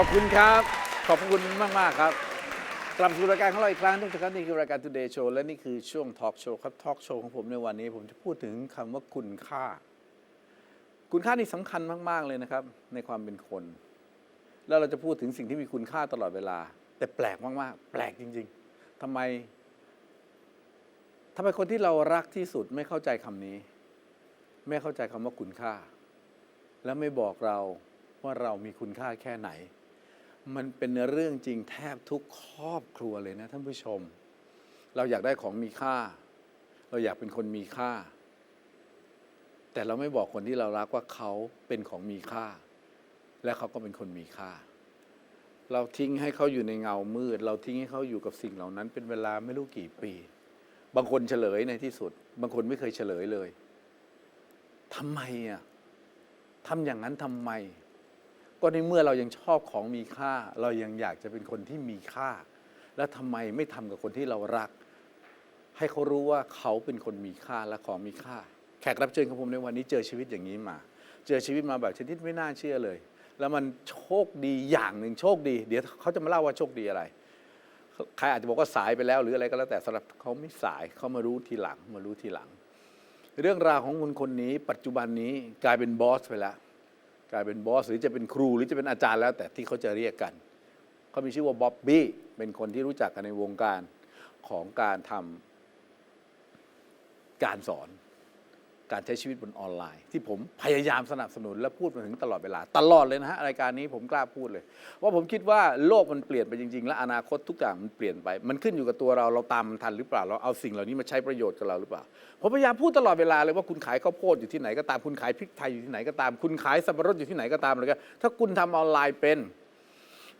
อบคุณครับ ขอบคุณมากมากครับ กลับสู่รายการของเราอีกครั้งทุกท่านนี่คือรายการ Today Show และนี่คือช่วง Talk Show ครับ Talk Show ของผมในวันนี้ ผมจะพูดถึงคำว่าคุณค่า คุณค่านี่สำคัญมาก ๆ เลยนะครับ ในความเป็นคน แล้วเราจะพูดถึงสิ่งที่มีคุณค่าตลอดเวลา แต่แปลกมาก ๆ แปลกจริง ๆทำไมทำไมคนที่เรารักที่สุดไม่เข้าใจคำนี้ ไม่เข้าใจคำว่าคุณค่า และไม่บอกเราว่าเรามีคุณค่าแค่ไหน มันเป็นเรื่องจริงแทบทุกครอบครัวเลยนะท่านผู้ชม เราอยากได้ของมีค่า เราอยากเป็นคนมีค่า แต่เราไม่บอกคนที่เรารักว่าเขาเป็นของมีค่า และเขาก็เป็นคนมีค่า เราทิ้งให้เขาอยู่ในเงามืด เราทิ้งให้เขาอยู่กับสิ่งเหล่านั้น เป็นเวลาไม่รู้กี่ปี บางคนเฉลยในที่สุด บางคนไม่เคยเฉลยเลยทำไมอะทำอย่างนั้นทำไม ก็ในเมื่อเรายังชอบของมีค่า เรายังอยากจะเป็นคนที่มีค่า แล้วทำไมไม่ทำกับคนที่เรารัก ให้เขารู้ว่าเขาเป็นคนมีค่าและของมีค่า แขกรับเชิญของผมในวันนี้เจอชีวิตอย่างนี้มา เจอชีวิตมาแบบชนิดไม่น่าเชื่อเลย แล้วมันโชคดีอย่างหนึ่งโชคดี เดี๋ยวเขาจะมาเล่าว่าโชคดีอะไรใครอาจจะบอกว่าสายไปแล้วหรืออะไรก็แล้วแต่สำหรับเขาไม่สายเขามารู้ทีหลังมารู้ทีหลัง เรื่องราวของคนคนนี้ ปัจจุบันนี้กลายเป็นบอสไปแล้ว กลายเป็นบอสหรือจะเป็นครูหรือจะเป็นอาจารย์แล้ว แต่ที่เขาจะเรียกกัน เขามีชื่อว่าบ๊อบบี้เป็นคนที่รู้จักกันในวงการของการทำการสอน การใช้ชีวิตบนออนไลน์ ที่ผมพยายามสนับสนุนและพูดมาถึงตลอดเวลา ตลอดเลยนะฮะรายการนี้ผมกล้าพูดเลย ว่าผมคิดว่าโลกมันเปลี่ยนไปจริง ๆ และอนาคตทุกอย่างมันเปลี่ยนไป มันขึ้นอยู่กับตัวเราเราตามมันทันหรือเปล่าเราเอาสิ่งเหล่านี้มาใช้ประโยชน์กับเราหรือเปล่าผมพยายามพูดตลอดเวลาเลยว่าคุณขายข้าวโพดอยู่ที่ไหนก็ตามคุณขายพริกไทยอยู่ที่ไหนก็ตาม คุณขายสับปะรดอยู่ที่ไหนก็ตามเลยก็ถ้าคุณทำออนไลน์เป็น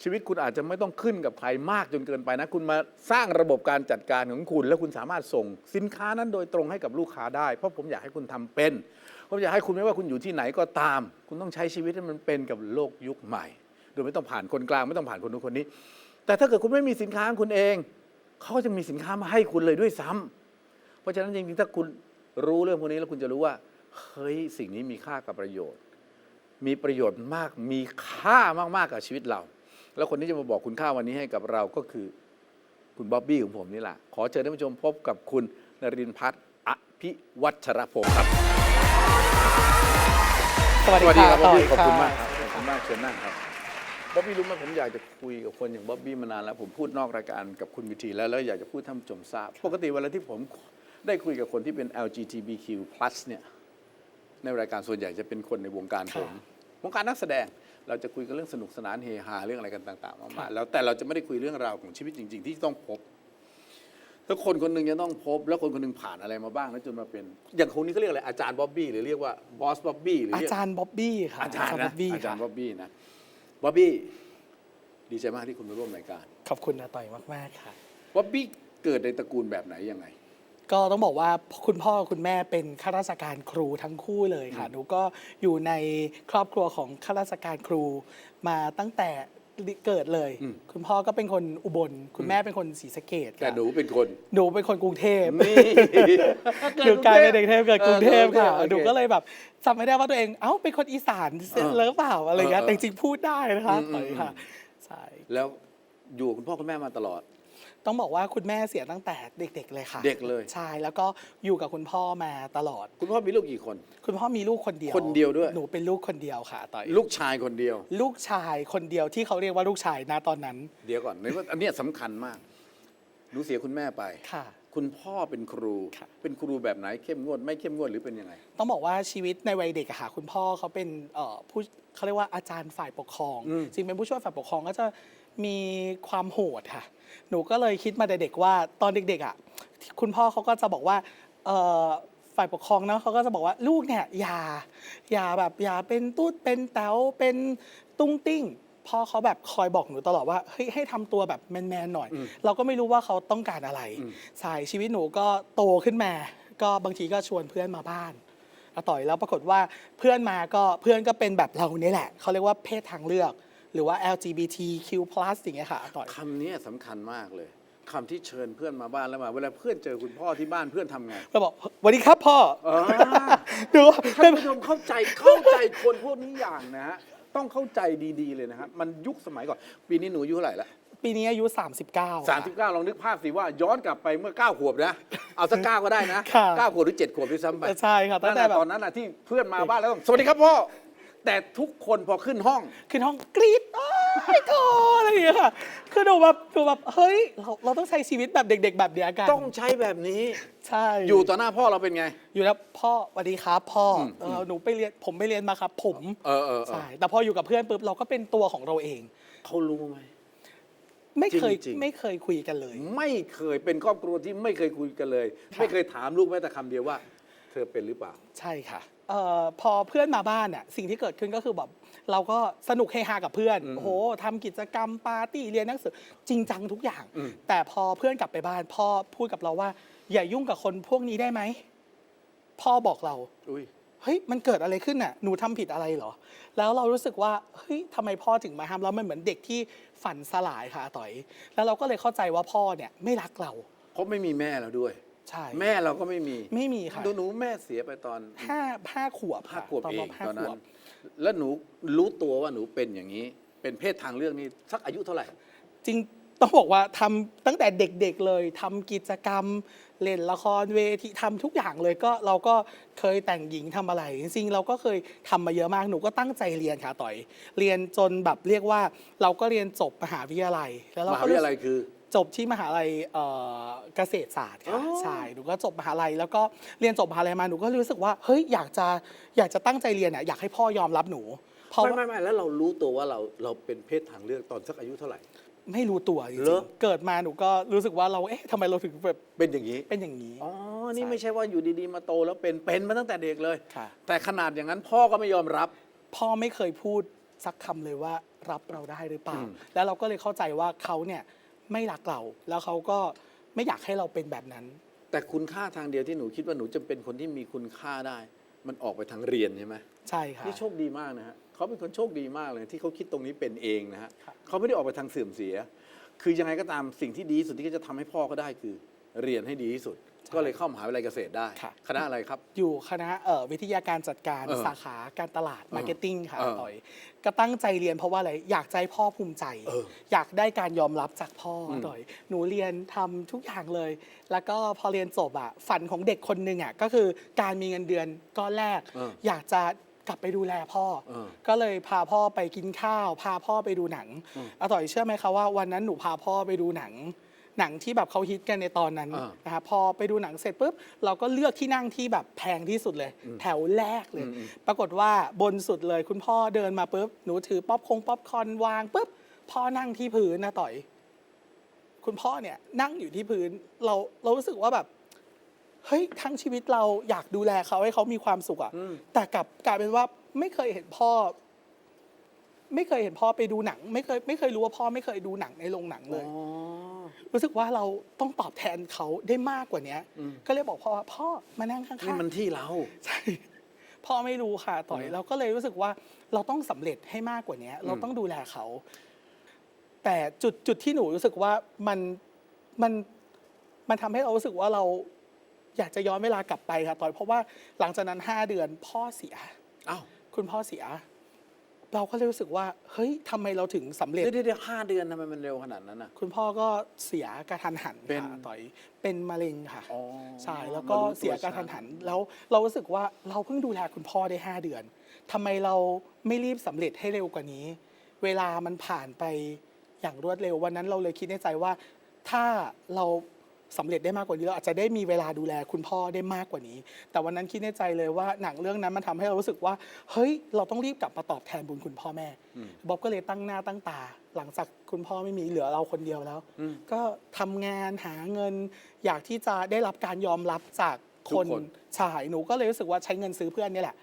ชีวิตคุณอาจจะไม่ต้องขึ้นกับใครมากจนเกินไปนะ คุณมาสร้างระบบการจัดการของคุณ แล้วคุณสามารถส่งสินค้านั้นโดยตรงให้กับลูกค้าได้ เพราะผมอยากให้คุณทำเป็นผมอยากให้คุณไม่ว่าคุณอยู่ที่ไหนก็ตาม คุณต้องใช้ชีวิตให้มันเป็นกับโลกยุคใหม่ โดยไม่ต้องผ่านคนกลางไม่ต้องผ่านคนนู้นคนนี้ แต่ถ้าเกิดคุณไม่มีสินค้าของคุณเองเขาก็จะมีสินค้ามาให้คุณเลยด้วยซ้ำเพราะฉะนั้นจริงๆถ้าคุณรู้เรื่องพวกนี้แล้วคุณจะรู้ว่าเฮ้ยสิ่งนี้มีค่ากับประโยชน์ มีประโยชน์มากมีค่ามากๆกับชีวิตเรา แล้วคนที่จะมาบอกคุณค่าวันนี้ให้กับเราก็คือคุณบ๊อบบี้ของผมนี่แหละ ขอเชิญท่านผู้ชมพบกับคุณนรินทร์พัฒน์อภิวัชรพงศ์ครับ สวัสดีค่ะบ๊อบต่อบี้ยขอบคุณค่ะมากครับขอบคุณมากเชิญนั่งครับบ๊อบบี้รู้ไหมผมอยากจะคุยกับคนอย่างบ๊อบบี้มานานแล้ว ผมพูดนอกรายการกับคุณวิธีแล้วแล้วอยากจะพูดท่านผู้ชมทราบ ปกติเวลาที่ผมได้คุยกับคนที่เป็น LGBTQ+ เนี่ยในรายการส่วนใหญ่จะเป็นคนในวงการผมวงการนักแสดง เราจะคุยกันเรื่องสนุกสนานเฮฮาเรื่องอะไรกันต่างๆมากๆแล้วแต่เราจะไม่ได้คุยเรื่องราวของชีวิตจริง ๆ ที่ต้องพบถ้าคนคนหนึ่งจะต้องพบ แล้วคนคนหนึ่งผ่านอะไรมาบ้างแล้วจนมาเป็น อย่างคนนี้เขาเรียกอะไรอาจารย์บ๊อบบี้หรือเรียกว่าบอสบ๊อบบี้หรืออาเรียกจารย์บ๊อบบี้ค่ะอาจารย์บ๊นะอบบี้อาจารค่ะย์บ๊อบบี้นะบ๊อบบี้ดีใจมากที่คุณมาร่วมรายการขอบคุณอาต่อยมากๆค่ะ บ๊อบบี้เกิดในตระกูลแบบไหนยังไง ก็ต้องบอกว่าคุณพ่อคุณแม่เป็นข้าราชการครูทั้งคู่เลยค่ะหนูก็อยู่ในครอบครัวของข้าราชการครูมาตั้งแต่เกิดเลย อืม คุณพ่อก็เป็นคนอุบล คุณแม่เป็นคนศรีสะเกดแต่หนูเป็นคน หนูเป็นคนกรุงเทพ นี่หนูกลายเป็นเด็กเทพเกิดกรุงเทพค่ะออหนูก็เลยแบบจำไม่ได้ว่าตัวเองเอ้าเป็นคนอีสานเลิฟเปล่าอะไรเงี้ยเออแต่จริงๆพูดได้นะคะอืมต่อยค่ะอืมใช่แล้วอยู่กับคุณพ่อคุณแม่มาตลอด ต้องบอกว่าคุณแม่เสียตั้งแต่เด็ก ๆ เลยค่ะเด็กเลย ใช่แล้วก็อยู่กับคุณพ่อมาตลอด คุณพ่อมีลูกกี่คน คุณพ่อมีลูกคนเดียวคนเดียวด้วย หนูเป็นลูกคนเดียวค่ะต่อยลูกชายคนเดียว ลูกชายคนเดียวที่เขาเรียกว่าลูกชายนะตอนนั้นเดี๋ยวก่อนในว่าอันเนี้ยสำคัญมากหนูเสียคุณแม่ไป ค่ะ คุณพ่อเป็นครู ค่ะ เป็นครูแบบไหนเข้มงวด ไม่เข้มงวดหรือเป็นยังไง ต้องบอกว่าชีวิตในวัยเด็กอะค่ะคุณพ่อเขาเป็นเอ่อผู้เขาเรียกว่าอาจารย์ฝ่ายปกครอง อืมจริงเป็นผู้ช่วยฝ่ายปกครองก็จะ มีความโหดค่ะ หนูก็เลยคิดมาแต่เด็กว่าตอนเด็กๆอะคุณพ่อเขาก็จะบอกว่าเอ่อฝ่ายปกครองเนาะเขาก็จะบอกว่าลูกเนี่ยอย่าอย่าแบบอย่าเป็นตุ๊ดเป็นแต๋วเป็นตุ้งติ้งพ่อเขาแบบคอยบอกหนูตลอดว่าเฮ้ยให้ทำตัวแบบแมนๆหน่อยอืมเราก็ไม่รู้ว่าเขาต้องการอะไรอืมสายชีวิตหนูก็โตขึ้นมา ก็บางทีก็ชวนเพื่อนมาบ้านอาต่อยแล้วปรากฏว่าเพื่อนมาก็เพื่อนก็เป็นแบบเราเนี่ยแหละเขาเรียกว่าเพศทางเลือก หรือว่า LGBTQ+ อย่างเงี้ยค่ะอาต่อย คำนี้สำคัญมากเลยคำที่เชิญเพื่อนมาบ้านแล้วมา เวลาเพื่อนเจอคุณพ่อที่บ้านเพื่อนทำไง ก็บอกสวัสดีครับพ่ออ่าดูท่านผู้ชมเข้าใจเข้าใจคนพวกนี้อย่างนะฮะต้องเข้าใจดีๆเลยนะครับ มันยุคสมัยก่อน ปีนี้หนูอายุเท่าไหร่ละปีนี้อายุ 39สามสิบเก้าลองนึกภาพสิว่าย้อนกลับไปเมื่อเก้าขวบนะ เอาสักเก้าก็ได้นะ ค่ะเก้าขวบหรือเจ็ดขวบด้วยซ้ำไปใช่ค่ะตั้ตั้งงแต่แต่แบบ ตอนนั้นน่ะที่เพื่อนมาบ้านแล้วต้องสวัสดีครับพ่อ แต่ทุกคนพอขึ้นห้อง ขึ้นห้องกรี๊ดโอ้ยโถอะไรอย่างเงี้ยค่ะคือหนูแบบหนูแบบเฮ้ยเราเราต้องใช้ชีวิตแบบเด็ก ๆ แบบเนี้ยกันต้องใช้แบบนี้ ใช่อยู่ต่อหน้าพ่อเราเป็นไง อยู่แล้วพ่อสวัสดีครับพ่ออมเออหนูไปเรียนผมไปเรียนมาครับ ผมเออเออเออใช่แต่พออยู่กับเพื่อนปุ๊บเราก็เป็นตัวของเราเอง เขารู้ไหม ไม่เคยจริงๆ ไม่เคยคุยกันเลย ไม่เคยเป็นครอบครัวที่ไม่เคยคุยกันเลยค่ะไม่เคยถามลูกแม้แต่คำเดียวว่า เธอเป็นหรือเปล่า ใช่ค่ะเอ่อพอเพื่อนมาบ้านเนี่ยสิ่งที่เกิดขึ้นก็คือแบบเราก็สนุกเฮฮากับเพื่อนอืมโอ้โหทำกิจกรรมปาร์ตี้เรียนหนังสือจริงจังทุกอย่าง อืม แต่พอเพื่อนกลับไปบ้าน พ่อพูดกับเราว่า อย่ายุ่งกับคนพวกนี้ได้ไหมพ่อบอกเรา อุ้ย เฮ้ยมันเกิดอะไรขึ้นน่ะ หนูทำผิดอะไรเหรอ แล้วเรารู้สึกว่า เฮ้ยทำไมพ่อถึงมาห้ามแล้วมันเหมือนเด็กที่ฝันสลายค่ะอาต่อย แล้วเราก็เลยเข้าใจว่าพ่อเนี่ยไม่รักเรา เพราะไม่มีแม่เราด้วย ใช่ แม่เราก็ไม่มีไม่มีค่ะ ดูหนูแม่เสียไปตอนห้าห้าขวบห้าค่ะขวบตอนเอปงระมาณห้าตอนขนั้วนบแล้วหนูรู้ตัวว่าหนูเป็นอย่างนี้ เป็นเพศทางเลือกนี่สักอายุเท่าไหร่ จริงต้องบอกว่าทำตั้งแต่เด็กๆเลยทำกิจกรรม เล่นละครเวทีทำทุกอย่างเลยก็เราก็เคยแต่งหญิงทำอะไร จริงๆ เราก็เคยทำมาเยอะมากหนูก็ตั้งใจเรียนค่ะต่อย เรียนจนแบบเรียกว่า เราก็เรียนจบมหาวิทยาลัยแล้วเรามหาก็วิทรู้ยาสึลักยคือ จบที่มหาลัยเอ่อเกษตรศาสตร์อ๋ค่ะอใช่หนูก็จบมหาลัยแล้วก็เรียนจบมหาลัยมาหนูก็รู้สึกว่าเฮ้ยอยากจะอยากจะตั้งใจเรียนอะอยากให้พ่อยอมรับหนู เพราะไม่ว่าไม่ไม่แล้วเรารู้ตัวว่าเราเราเป็นเพศทางเลือกตอนสักอายุเท่าไหร่ ไม่รู้ตัวจริเหรงอ ๆเกิดมาหนูก็รู้สึกว่าเราเอ๊ะทำไมเราถึงแบบเป็นอย่างนี้เป็นอย่างนี้ อ๋อนี่ใช่ไม่ใช่ว่าอยู่ดีๆมาโตแล้วเป็นเป็นมาตั้งแต่เด็กเลย ค่ะ แต่ขนาดอย่างนั้นพ่อก็ไม่ยอมรับ พ่อไม่เคยพูดสักคำเลยว่ารับเราได้หรือเปล่าอืมแล้วเราก็เลยเข้าใจว่าเขาเนี่ย ไม่รักเรา แล้วเขาก็ไม่อยากให้เราเป็นแบบนั้น แต่คุณค่าทางเดียวที่หนูคิดว่าหนูจะเป็นคนที่มีคุณค่าได้ มันออกไปทางเรียนใช่ไหมใช่ค่ะนี่โชคดีมากนะฮะเขาเป็นคนโชคดีมากเลยที่เขาคิดตรงนี้เป็นเองนะฮะครับเขาไม่ได้ออกไปทางเสื่อมเสีย คือยังไงก็ตามสิ่งที่ดีที่สุดที่เขาจะทำให้พ่อก็ได้คือ เรียนให้ดีที่สุด ก็เลยเข้ามหาวิทยาลัยเกษตรได้ ค่ะ คณะอะไรครับ อยู่คณะเอ่อวิทยาการจัดการเออสาขาการตลาดมาร์เก็ตติ้งค่ะเออต่อย ก็ตั้งใจเรียนเพราะว่าอะไรอยากใจพ่อภูมิใจ เอออยากได้การยอมรับจากพ่ออมต่อย หนูเรียนทำทุกอย่างเลย แล้วก็พอเรียนจบอะฝันของเด็กคนหนึ่งอะก็คือการมีเงินเดือนก้อนแรก เอออยากจะกลับไปดูแลพ่อ เออ ก็เลยพาพ่อไปกินข้าว พาพ่อไปดูหนังอืมอาต่อยเชื่อไหมคะว่าวันนั้นหนูพาพ่อไปดูหนัง หนังที่แบบเขาฮิตกันในตอนนั้นอ่านะคะพอไปดูหนังเสร็จปุ๊บเราก็เลือกที่นั่งที่แบบแพงที่สุดเลย แถวแรกเลย อืมอืม ปรากฏว่าบนสุดเลย คุณพ่อเดินมาปุ๊บหนูถือป๊อปคงป๊อปคอร์นวางปุ๊บพ่อนั่งที่พื้นนะต่อย คุณพ่อเนี่ยนั่งอยู่ที่พื้นเราเรารู้สึกว่าแบบ เฮ้ยทั้งชีวิตเราอยากดูแลเขาให้เขามีความสุขอะอืมแต่กลับกลายเป็นว่าไม่เคยเห็นพ่อ ไม่เคยเห็นพ่อไปดูหนัง ไม่เคยไม่เคยรู้ว่าพ่อไม่เคยดูหนังในโรงหนังเลย อ๋อ รู้สึกว่าเราต้องตอบแทนเขาได้มากกว่าเนี้ยอืมก็เลยบอกพ่อว่าพ่อมานั่งข้างๆนี่มันที่เรา ใช่พ่อไม่รู้ค่ะต่อยอืมเราก็เลยรู้สึกว่าเราต้องสำเร็จให้มากกว่านี้เราอืมต้องดูแลเขา แต่จุดจุดที่หนูรู้สึกว่ามันมันมันทำให้เรารู้สึกว่าเราอยากจะย้อนเวลากลับไปค่ะต่อยเพราะว่าหลังจากนั้นห้าเดือนพ่อเสีย อ้าว คุณพ่อเสีย เราก็เลยรู้สึกว่า เฮ้ยทำไมเราถึงสำเร็จเดี๋ยวเดี๋ยวห้าเดือนทำไมมันเร็วขนาดนั้นน่ะ คุณพ่อก็เสียกระทันหันเป็น ค่ะต่อยเป็นมะเร็งค่ะอ๋อใช่แล้วก็มารู้ตัวเสียกระทันช้าหันแล้วเรารู้สึกว่าเราเพิ่งดูแลคุณพ่อได้ 5 เดือนทำไมเราไม่รีบสำเร็จให้เร็วกว่านี้ เวลามันผ่านไปอย่างรวดเร็ววันนั้นเราเลยคิดในใจว่า ถ้าเรา สำเร็จได้มากกว่านี้เราอาจจะได้มีเวลาดูแลคุณพ่อได้มากกว่านี้ แต่วันนั้นคิดในใจเลยว่าหนังเรื่องนั้นมันทำให้เรารู้สึกว่า เฮ้ย เราต้องรีบกลับมาตอบแทนบุญคุณพ่อแม่อืมบ๊อบก็เลยตั้งหน้าตั้งตา หลังจากคุณพ่อไม่มีเหลือเราคนเดียวแล้ว อืมก็ทำงานหาเงิน อยากที่จะได้รับการยอมรับจากทุคกนคนชายหนูก็เลยรู้สึกว่าใช้เงินซื้อเพื่อนนี่แหละ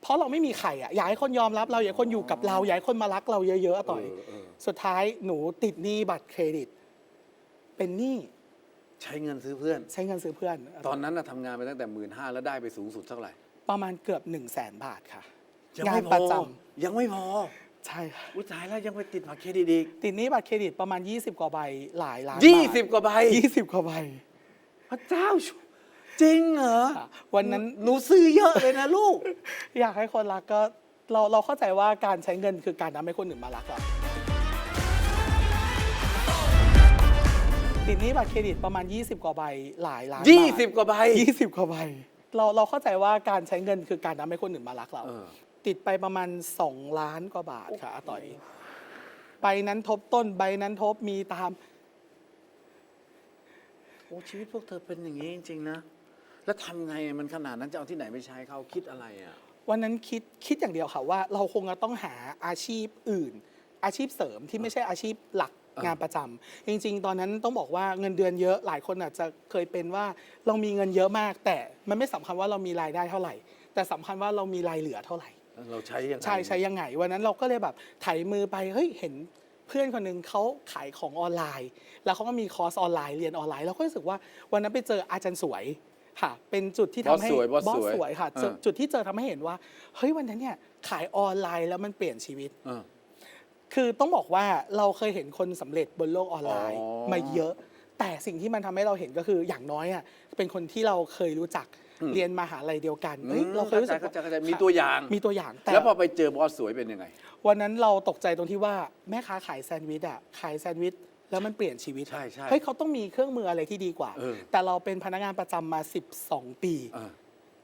เพราะเราไม่มีใครอะอยากให้คนยอมรับเราอยากให้คนอยู่กับเราอยากให้คนมารักเราเยอะๆอะต่อย เออเออ สุดท้ายหนูติดหนี้บัตรเครดิต เป็นหนี้ ใช้เงินซื้อเพื่อน ใช้เงินซื้อเพื่อน ตอนนั้นน่ะทำงานไปตั้งแต่หมื่นห้าแล้วได้ไปสูงสุดเท่าไหร่ประมาณเกือบ1นึ่งแสนบาทค่ะ ยังงาไม่นพปอระจยังไม่พอำใช่ค่ะอุ้ยตายแล้วยังไปติดบัตรเครดิตอีกติดหนี้บัตรเครดิตประมาณ 20 กว่าใบหลายล้านยี่สิบกว่าใบยี่สิบกว่าใบพระเจ้าช่วยจริงเหรอค่ะวันนั้น หนูซื้อเยอะเลยนะลูก อยากให้คนรักก็เราเราเข้าใจว่าการใช้เงินคือการทำให้คนอื่นมารักเรา ติดหนี้บัตรเครดิตประมาณ 20 กว่าใบหลายล้านบาทยี่สิบกว่าใบ20กว่าใบ เราเราเข้าใจว่าการใช้เงินคือการทำให้คนอื่นมารักเรา เออ ติดไปประมาณ 2 ล้านกว่าบาทค่ะอาต่อย ใบนั้นทบต้นใบนั้นทบมีตาม โอ้ชีวิตพวกเธอเป็นอย่างนี้จริง ๆ นะ แล้วทำไงอะมันขนาดนั้นจะเอาที่ไหนไปใช้เขาคิดอะไรอะ วันนั้นคิดคิดอย่างเดียวค่ะว่าเราคงจะต้องหาอาชีพอื่น อาชีพเสริมที่ไม่ใช่อาชีพหลักอ่า งงานประจำจริง ๆ ตอนนั้นต้องบอกว่าเงินเดือนเยอะหลายคนอาจจะเคยเป็นว่าเรามีเงินเยอะมาก แต่มันไม่สำคัญว่าเรามีรายได้เท่าไหร่ แต่สำคัญว่าเรามีรายเหลือเท่าไหร่ เราใช้ยังไง ใช่ใช้ยังไงวันนั้นเราก็เลยแบบไถมือไปเฮ้ยเห็นเพื่อนคนหนึ่งเขาขายของออนไลน์ แล้วเขาก็มีคอร์สออนไลน์เรียนออนไลน์เราก็รู้สึกว่าวันนั้นไปเจออาจารย์สวยค่ะ เป็นจุดที่บอทำสให้สวยบอสบอสสวยสวยค่ะเออจุดที่เจอทำให้เห็นว่าเฮ้ยวันนั้นเนี่ยขายออนไลน์แล้วมันเปลี่ยนชีวิตเออ คือต้องบอกว่าเราเคยเห็นคนสำเร็จบนโลกออนไลน์อ๋อมาเยอะ แต่สิ่งที่มันทำให้เราเห็นก็คืออย่างน้อยอะเป็นคนที่เราเคยรู้จักอืม เรียนมหาลัยเดียวกันเฮ้ยอืมเราเคยรู้สึกเข้าใจเข้าใจค่ะมีตัวอย่าง มีตัวอย่างแต่ แล้วพอไปเจอบอสสวยเป็นยังไง วันนั้นเราตกใจตรงที่ว่าแม่ค้าขายแซนด์วิชอะขายแซนด์วิชแล้วมันเปลี่ยนชีวิตใช่ใช่เฮ้ยเขาต้องมีเครื่องมืออะไรที่ดีกว่า เออแต่เราเป็นพนักงานประจำมา 12 ปี เออ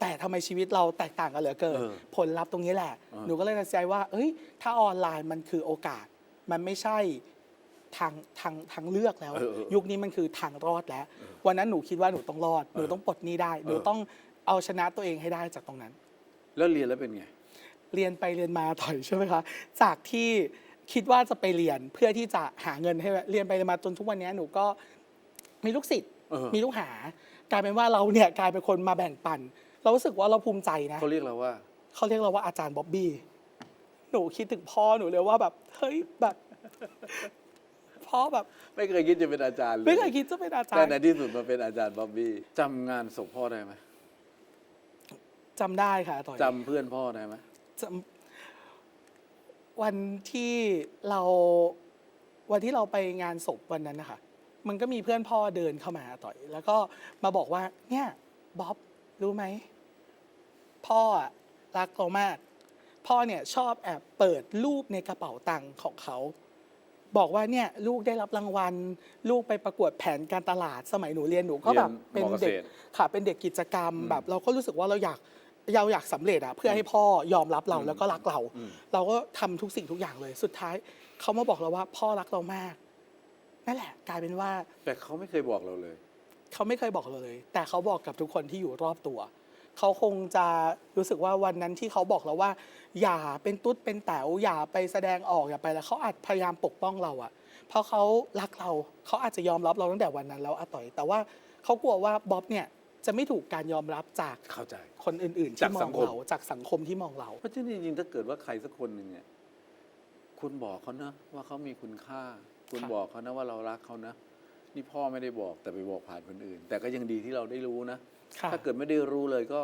แต่ทำไมชีวิตเราแตกต่างกันเหลือเกิน เออผลลัพธ์ตรงนี้แหละเออหนูก็เลยตัดสินใจว่า เอ้ย ถ้าออนไลน์มันคือโอกาส มันไม่ใช่ทางทางทางเลือกแล้ว เออเออยุคนี้มันคือทางรอดแล้ว วันนั้นหนูคิดว่าหนูต้องรอด หนูต้องปลดหนี้ได้ หนูต้องเอาชนะตัวเองให้ได้จากตรงนั้น แล้วเรียนแล้วเป็นไง เรียนไปเรียนมาถอยใช่ไหมคะ จากที่คิดว่าจะไปเรียนเพื่อที่จะหาเงินให้เรียนไปเรียนมาจนทุกวันนี้หนูก็มีลูกศิษย์เออมีลูกหากลายเป็นว่าเราเนี่ยกลายเป็นคนมาแบ่งปัน เรารู้สึกว่าเราภูมิใจนะเขาเรียกเราว่า เขาเรียกเราว่าอาจารย์บ๊อบบี้หนูคิดถึงพ่อหนูเลยว่าแบบเฮ้ยแบบพ่อแบบไม่เคยคิดจะเป็นอาจารย์เลยไม่เคยคิดจะเป็นอาจารแต่ย์ในที่สุดมาเป็นอาจารย์บ๊อบบี้จำงานศพพ่อได้ไหมจำได้ค่ะต่อยจำเพื่อนพ่อได้ไหมจำวันที่เราวันที่เราไปงานศพวันนั้นนะคะมันก็มีเพื่อนพ่อเดินเข้ามาต่อย แล้วก็มาบอกว่า เนี่ยบ๊อบรู้ไหม พ่ออะรักเรามาก พ่อเนี่ยชอบแอบเปิดรูปในกระเป๋าตังค์ของเขา บอกว่าเนี่ยลูกได้รับรางวัล ลูกไปประกวดแผนการตลาดสมัยหนูเรียนหนูก็แบบเป็นเด็กค่ะเป็นเด็กกิจกรรมแบบ เราก็รู้สึกว่าเราอยากเราอยากสำเร็จอะเพื่อให้พ่อยอมรับเราแล้วก็รักเรา อืม เราก็ทำทุกสิ่งทุกอย่างเลยสุดท้ายเขามาบอกเราว่าพ่อรักเรามากนั่นแหละ กลายเป็นว่า แต่เขาไม่เคยบอกเราเลย เขาไม่เคยบอกเราเลย แต่เขาบอกกับทุกคนที่อยู่รอบตัว เขาคงจะรู้สึกว่าวันนั้นที่เขาบอกเราว่า อย่าเป็นตุ๊ดเป็นแต๋วอย่าไปแสดงออกอย่าไปแล้วเขาอาจพยายามปกป้องเราอะเพราะเขารักเราเขาอาจจะยอมรับเราตั้งแต่วันนั้นแล้วอาต่อย แต่ว่าเขากลัวว่าบ๊อบเนี่ยจะไม่ถูกการยอมรับจากเข้าใจ คนอื่นๆจาที่กมสัองงคม เราจากสังคมที่มองเรา เพราะฉะนั้นจริงๆถ้าเกิดว่าใครสักคนหนึ่งเนี่ย คุณบอกเขานะว่าเขามีคุณค่า คุณค่ะบอกเขานะว่าเรารักเขานะ นี่พ่อไม่ได้บอกแต่ไปบอกผ่านคนอื่น แต่ก็ยังดีที่เราได้รู้นะ ค่ะ ถ้าเกิดไม่ได้รู้เลยก็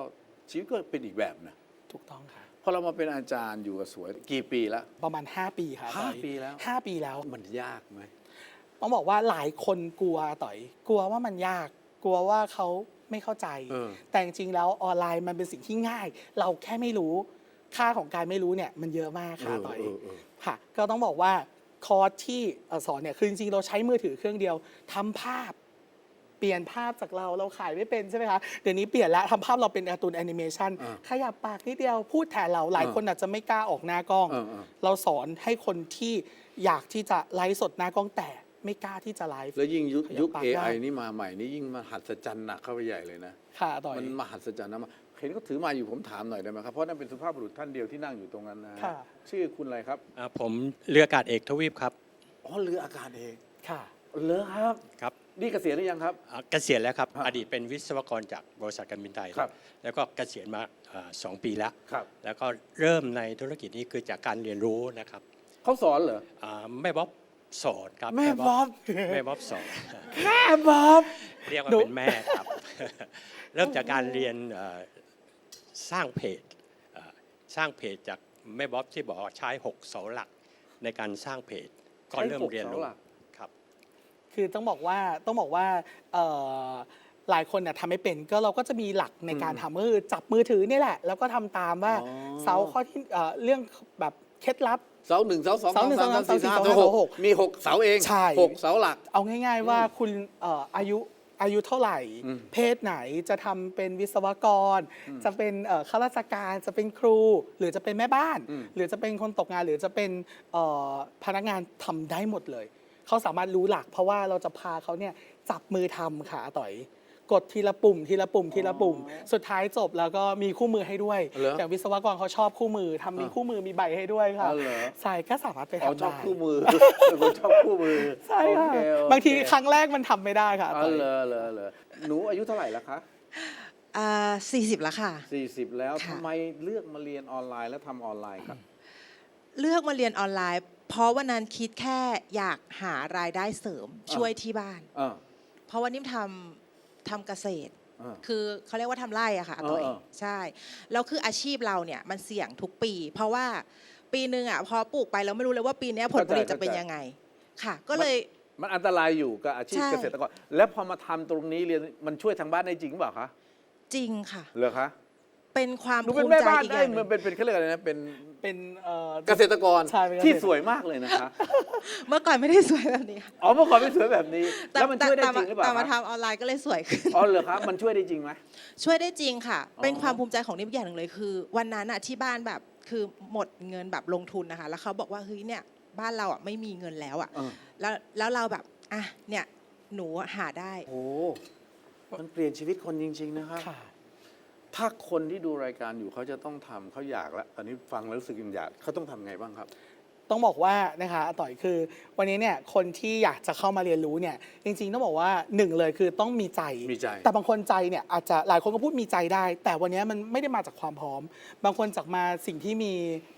ชีวิตก็เป็นอีกแบบนะถูกต้องค่ะ พอเรามาเป็นอาจารย์อยู่กับสวยกี่ปีแล้วประมาณ 5 ปีค่ะห้าต่อยปีแล้ว ห้าปีแล้ว มันยากไหม ต้องบอกว่าหลายคนกลัวต่อย กลัวว่ามันยาก กลัวว่าเขาไม่เข้าใจ เออ แต่จริงๆแล้วออนไลน์มันเป็นสิ่งที่ง่าย เราแค่ไม่รู้ ค่าของการไม่รู้เนี่ยมันเยอะมากค่ะต่อยเออเออ ค่ะก็ต้องบอกว่า คอร์สที่เอ่อสอนเนี่ยคือจริงๆเราใช้มือถือเครื่องเดียวทำภาพเปลี่ยนภาพจากเราเราขายไม่เป็นใช่ไหมคะ เดี๋ยวนี้เปลี่ยนแล้วทำภาพเราเป็นการ์ตูนแอนิเมชันอ่าขยับปากนิดเดียวพูดแทนเราหลายอ่าคนอาจจะไม่กล้าออกหน้ากล้องเออเออเราสอนให้คนที่อยากที่จะไลฟ์สดหน้ากล้องแต่ไม่กล้าที่จะไลฟ์แล้วยิ่งยุคขยับยุคปากได้ AI นี่มาใหม่นี่ยิ่งมหัศจรรย์หนักเข้าไปใหญ่เลยนะค่ะต่อยมันมหัศจรรย์นะ เห็นเขาถือมาอยู่ผมถามหน่อยได้ไหมครับ เพราะนั่นเป็นสุภาพบุรุษท่านเดียวที่นั่งอยู่ตรงนั้นนะฮะค่ะ ชื่อคุณอะไรครับอ่าผมเรืออากาศเอกทวีปครับอ๋อเรืออากาศเองค่ะ เหรอครับ ครับนี่เกษียณหรือยังครับ อ่าเกษียณแล้วครับ ครับอดีตเป็นวิศวกรจากบริษัทการบินไทยครับ แล้วก็เกษียณมาอ่าสองปีแล้ว ครับแล้วก็เริ่มในธุรกิจนี้คือจากการเรียนรู้นะครับเขาสอนเหรอ อ่าแม่บ๊อบสอนครับแม่บ๊อบ แม่บ๊อบสอน แม่บ๊อบ เรียกว่าหนูเป็นแม่ครับ เริ่มจากการเรียนเอ่อ สร้างเพจเอ่อสร้างเพจจากแม่บ๊อบที่บอกว่าใช้หกเสาหลักในการสร้างเพจก็เริ่มเรียนรู้ใช้หกเสาหลักครับ คือต้องบอกว่าต้องบอกว่าเอ่อหลายคนเนี่ยทำไม่เป็นก็เราก็จะมีหลักในการอืมทำก็คือจับมือถือนี่แหละ แล้วก็ทำตามว่าอ๋อเสาข้อที่เอ่อเรื่องแบบเคล็ดลับเสาหนึ่งเสาสองเสาหนึ่งสามเสาสามสี่เสาสี่ห้าเสาเสาหหกกมีหกเสาเองใช่หกเสาหลัก เอาง่าย ๆ ว่าคุณเอ่ออายุ อายุเท่าไหร่อืมเพศไหนจะทำเป็นวิศวกร จะเป็นเอ่อข้าราชการจะเป็นครู หรือจะเป็นแม่บ้านอืมหรือจะเป็นคนตกงานหรือจะเป็นเอ่อพนักงานทำได้หมดเลย เขาสามารถรู้หลัก เพราะว่าเราจะพาเขาเนี่ยจับมือทำค่ะอาต่อย กดทีละปุ่มทีละปุ่มทีละปุ่ม สุดท้ายจบแล้วก็มีคู่มือให้ด้วยเหรออย่างวิศวกรเขาชอบคู่มือทำมีอ่าคู่มือมีใบให้ด้วยค่ะอ๋อเหรอ ใช่ก็สามารถไปอ๋อทำชอบได้คู่มือเป็นคนชอบคู่มือใช่ค่ะโอเคโอเคบางทีครั้งแรกมันทำไม่ได้ค่ะอาอ๋ต่ออยเหรอเหรอเหรอหนูอายุเท่าไหร่แล้วคะ อ่า40แล้วค่ะ 40 แล้วค่ะ ทำไมเลือกมาเรียนออนไลน์แล้วทำออนไลน์ครับ เลือกมาเรียนออนไลน์ เพราะวันนั้นคิดแค่อยากหารายได้เสริมอ่าช่วยที่บ้านอ่าเพราะว่านิ่มทำ ทำเกษตร อ่า คือเขาเรียกว่าทำไร่อะค่ะอาต่อยเออเออ ใช่ แล้วคืออาชีพเราเนี่ยมันเสี่ยงทุกปี เพราะว่าปีหนึ่งอะพอปลูกไปเราไม่รู้เลยว่าปีเนี้ยผลผลิตจะเป็นยังไงค่ะ ก็เลย มันอันตรายอยู่กับอาชีพใช่ เกษตรกร แล้วพอมาทำตรงนี้เรียนมันช่วยทางบ้านได้จริงเปล่าคะจริงค่ะ เหรอคะเป็นความหนูภูเป็นมิแม่ใจบ้านอีกอได้ย่างหมันึ่นงเป็นเป็นเขาเรียกอะไรนะเป็น เป็นเอ่อ เกษตรกรใช่เป็นเกษตร ที่สวยมากเลยนะคะ เมื่อก่อนไม่ได้สวยแบบนี้ค่ะอ๋อเมื่อก่อนไม่สวยแบบนี้ แต่แล้วมันช่วยได้แต่จริงหรือเปล่าแต่มาคะทำออนไลน์ก็เลยสวยขึ้น อ๋อเหรอครับมันช่วยได้จริงไหม ช่วยได้จริงค่ะ อ๋อเป็นความภูมิใจของนิ่มอย่างหนึ่งเลยคือ วันนั้นอะที่บ้านแบบคือหมดเงินแบบลงทุนนะคะ แล้วเขาบอกว่าเฮ้ยเนี่ยบ้านเราอะไม่มีเงินแล้วอะเออ แล้วแล้วเราแบบอะเนี่ยหนูหาได้ โอ้มันเปลี่ยนชีวิตคนจริง ๆ นะครับ ค่ะ ถ้าคนที่ดูรายการอยู่เขาจะต้องทำเขาอยากแล้วตอนนี้ฟังแล้วรู้สึกอยากเขาต้องทำไงบ้างครับ ต้องบอกว่านะคะอาต่อยคือ วันนี้เนี่ยคนที่อยากจะเข้ามาเรียนรู้เนี่ยจริงๆต้องบอกว่าหนึ่งเลยคือต้องมีใจ มีใจ แต่บางคนใจเนี่ยอาจจะหลายคนก็พูดมีใจได้ แต่วันนี้มันไม่ได้มาจากความพร้อม บางคนจากมาสิ่งที่มี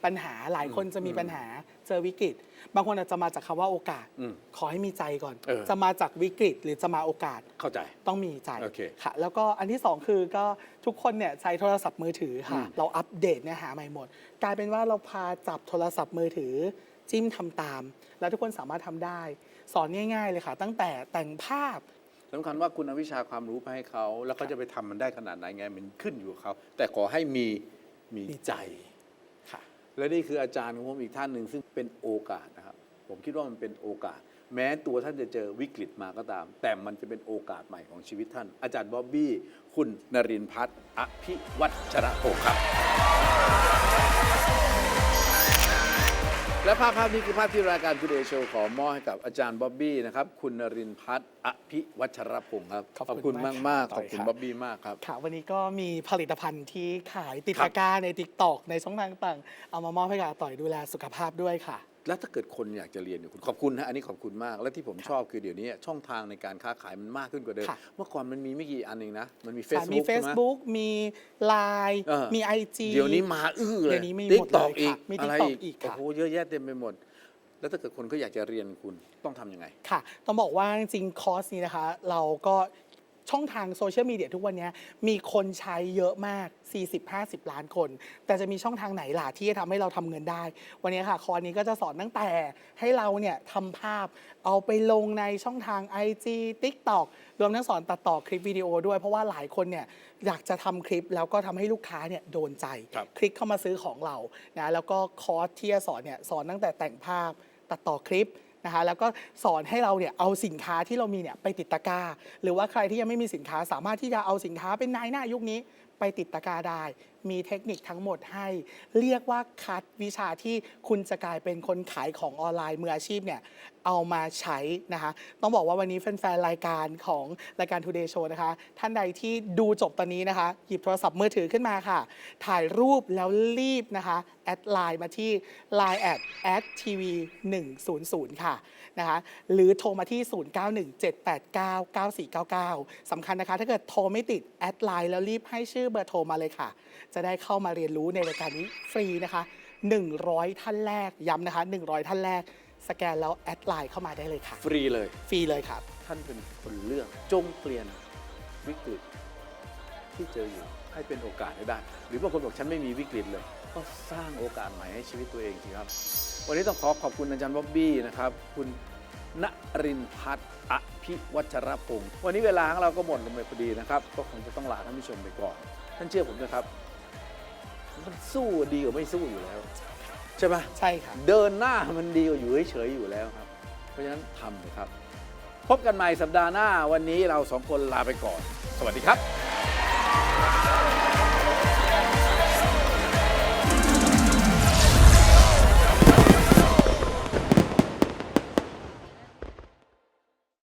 ปัญหาหลายคนจะมีปัญหาเจอวิกฤต บางคนอาจจะมาจากคำว่าโอกาส อืมขอให้มีใจก่อน เออ จะมาจากวิกฤตหรือจะมาโอกาส เข้าใจ ต้องมีใจโอเคค่ะ แล้วก็อันที่สองคือก็ทุกคนเนี่ยใช้โทรศัพท์มือถือค่ะ อืมเราอัปเดตเนื้อหาใหม่หมด กลายเป็นว่าเราพาจับโทรศัพท์มือถือ จิ้มทำตาม แล้วทุกคนสามารถทำได้ สอนง่าย ๆ เลยค่ะ ตั้งแต่แต่งภาพ สำคัญว่าคุณเอาวิชาความรู้ไปให้เขา แล้วเขาจะไปทำมันได้ขนาดไหนไง มันขึ้นอยู่กับเขา แต่ขอให้มีมีมีใจใจค่ะ และนี่คืออาจารย์ของผมอีกท่านหนึ่งซึ่งเป็นโอกาสนะครับ ผมคิดว่ามันเป็นโอกาส แม้ตัวท่านจะเจอวิกฤตมาก็ตาม แต่มันจะเป็นโอกาสใหม่ของชีวิตท่าน อาจารย์บ๊อบบี้ คุณนรินทร์พัฒน์อภิวัชระโภคครับ และภาพภาพนี้คือภาพที่รายการ Today Show ขอมอบให้กับอาจารย์บ๊อบบี้นะครับ คุณนรินทร์พัฒน์อภิวัชรพงศ์ครับขอบขอบคุคุณณมากมากมากครับขอบคุณครับ บ๊อบบี้มากครับ ค่ะวันนี้ก็มีผลิตภัณฑ์ที่ขายติดครับ ตะกร้าใน t ิ k t o k ในช่องทางต่างๆเอามามอบให้กับอาต่อยดูแลสุขภาพด้วยค่ะ แล้วถ้าเกิดคนอยากจะเรียนเนี่ยคุณขอบคุณนะอันนี้ขอบคุณมาก และที่ผมชอบคือเดี๋ยวนี้ช่องทางในการค้าขายมันมากขึ้นกว่าเดิม ค่ะ เมื่อก่อนมันมีไม่กี่อันเองนะ มันมีค่ะมี Facebook ใช่ไหม Facebook มี Line เออ มี IG เดี๋ยวนี้มาอื้อเลยเดี๋ยวนี้มีหมดติ๊กตอกเลยอีค่ะกมีอะไร TikTok อีกอีกโอ้ค่ะ โหเยอะแยะเต็มไปหมด แล้วถ้าเกิดคนเขาอยากจะเรียนคุณต้องทำยังไง ค่ะ ต้องบอกว่าจริงๆคอร์สนี้นะคะ เราก็ ช่องทางโซเชียลมีเดียทุกวันนี้มีคนใช้เยอะมาก 40-50 ล้านคน แต่จะมีช่องทางไหนล่ะที่จะทำให้เราทำเงินได้ วันนี้ค่ะ คอร์สนี้ก็จะสอนตั้งแต่ให้เราเนี่ยทำภาพเอาไปลงในช่องทาง IG TikTok รวมทั้งสอนตัดต่อคลิปวิดีโอด้วย เพราะว่าหลายคนเนี่ยอยากจะทำคลิปแล้วก็ทำให้ลูกค้าเนี่ยโดนใจ ครับ คลิกเข้ามาซื้อของเรานะแล้วก็คอร์สที่จะสอนเนี่ยสอนตั้งแต่แต่งภาพ ตัดต่อคลิป นะคะแล้วก็สอนให้เราเนี่ยเอาสินค้าที่เรามีเนี่ยไปติดตะกร้า หรือว่าใครที่ยังไม่มีสินค้าสามารถที่จะเอาสินค้าเป็นนายหน้ายุคนี้ไปติดตะกร้าได้ มีเทคนิคทั้งหมดให้ เรียกว่าคัดวิชาที่คุณจะกลายเป็นคนขายของออนไลน์มืออาชีพเนี่ยเอามาใช้นะคะ ต้องบอกว่าวันนี้แฟนๆรายการของรายการ Today Show นะคะ ท่านใดที่ดูจบตอนนี้นะคะ หยิบโทรศัพท์มือถือขึ้นมาค่ะ ถ่ายรูปแล้วรีบนะคะ แอดไลน์มาที่ Line แอดแอดทีวี100 ค่ะนะคะ หรือโทรมาที่ 0917899499สำคัญนะคะ ถ้าเกิดโทรไม่ติด แอดไลน์แล้วรีบให้ชื่อเบอร์โทรมาเลยค่ะจะได้เข้ามาเรียนรู้ในรายการนี้ฟรีนะคะ 100 ท่านแรกย้ำนะคะ 100 ท่านแรก สแกนแล้วแอดไลน์เข้ามาได้เลยค่ะ ฟรีเลย ฟรีเลยครับ ท่านเป็นคนเลือกจงเปลี่ยนวิกฤตที่เจออยู่ให้เป็นโอกาสให้ได้ หรือบางคนบอกฉันไม่มีวิกฤตเลย ก็สร้างโอกาสใหม่ให้ชีวิตตัวเองสิครับ วันนี้ต้องขอขอบคุณอาจารย์บ๊อบบี้นะครับ คุณณรินทร์พัฒน์อภิวัชรพงศ์วันนี้เวลาของเราก็หมดลงไปพอดีนะครับ ก็คงจะต้องลาท่านผู้ชมไปก่อน ท่านเชื่อผมนะครับ มันสู้ดีกว่าไม่สู้อยู่แล้ว ใช่ไหมใช่ค่ะ เดินหน้ามันดีกว่าอยู่เฉยๆอยู่แล้วครับ เพราะฉะนั้นทำเลยครับ พบกันใหม่สัปดาห์หน้าวันนี้เราสองคนลาไปก่อน สวัสดีครับ